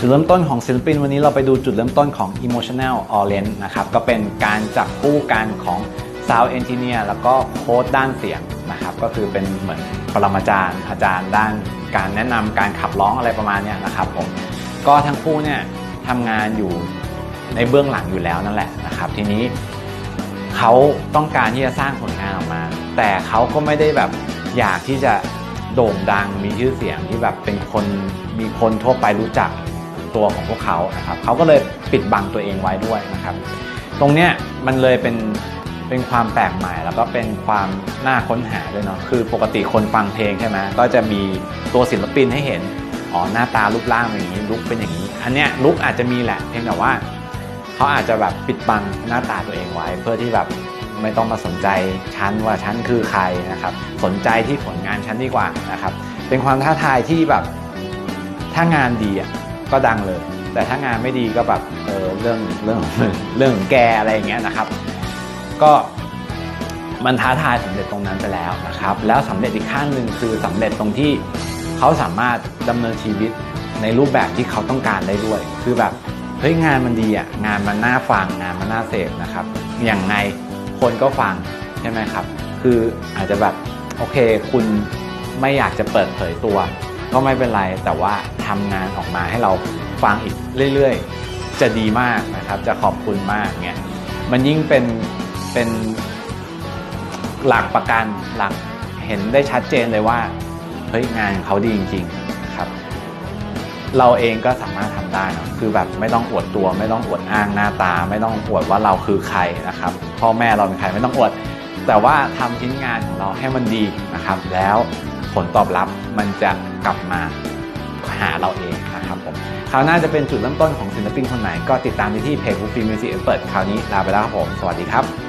จุดเริ่มต้นของศิลปินวันนี้เราไปดูจุดเริ่มต้นของ emotional orange นะครับก็เป็นการจับคู่กันของ sound engineer แล้วก็โค้ดด้านเสียงนะครับก็คือเป็นเหมือนปรมาจารย์อาจารย์ด้านการแนะนำการขับร้องอะไรประมาณนี้นะครับผมก็ทั้งคู่เนี่ยทำงานอยู่ในเบื้องหลังอยู่แล้วนั่นแหละนะครับทีนี้เขาต้องการที่จะสร้างผลงานออกมา แต่เขาก็ไม่ได้แบบอยากที่จะโด่งดังมีชื่อเสียงที่แบบเป็นคนมีคนทั่วไปรู้จัก ตัวของพวกเขานะครับเขาก็เลยปิดบังตัวเองไว้ด้วยนะครับ ตรงเนี้ยมันเลยเป็นเป็นความแปลกใหม่แล้วก็เป็นความน่าค้นหาด้วยเนาะคือปกติคนฟังเพลงใช่ไหมก็จะมีตัวศิลปินให้เห็นอ๋อหน้าตารูปร่างเป็นอย่างนี้ลุกเป็นอย่างนี้อันเนี้ยลุกอาจจะมีแหละเพียงแต่ว่าเขาอาจจะแบบปิดบังหน้าตาตัวเองไว้ เพื่อที่แบบไม่ต้องมาสนใจฉันว่าฉันคือใครนะครับ สนใจที่ผลงานฉันดีกว่านะครับ เป็นความท้าทายที่แบบถ้างานดีอะ ก็ดังเลย แต่ถ้างานไม่ดีก็แบบเออเรื่องเรื่องเรื่องแกอะไรอย่างเงี้ยนะครับ ก็มันท้าทายสำเร็จตรงนั้นไปแล้วนะครับ แล้วสำเร็จอีกขั้นหนึ่งคือสำเร็จตรงที่เขาสามารถดำเนินชีวิตในรูปแบบที่เขาต้องการได้ด้วย คือแบบเฮ้ยงานมันดีอะงานมันน่าฟังงานมันน่าเสพนะครับอย่างไงคนก็ฟังใช่ไหมครับ คืออาจจะแบบโอเค คุณไม่อยากจะเปิดเผยตัว ก็ไม่เป็นไรแต่ว่าทำงานออกมาให้เราฟังอีกเรื่อยๆ จะดีมากนะครับ จะขอบคุณมากเนี่ยมันยิ่งเป็นเป็นหลักประกันหลักเห็นได้ชัดเจนเลยว่าเฮ้ยงานเขาดีจริงๆนะครับ เราเองก็สามารถทำได้นะคือแบบไม่ต้องอวดตัว ไม่ต้องอวดอ้างหน้าตา ไม่ต้องอวดว่าเราคือใครนะครับ พ่อแม่เราเป็นใครไม่ต้องอวด แต่ว่าทำชิ้นงานของเราให้มันดีนะครับ แล้ว ผลตอบรับมันจะกลับมาหาเราเองนะครับผมคราวหน้าจะเป็นจุดเริ่มต้นของศิลปินคนไหนก็ติดตามได้ที่เพจ Goofy Music Expert คราวนี้ลาไปแล้วครับผม สวัสดีครับ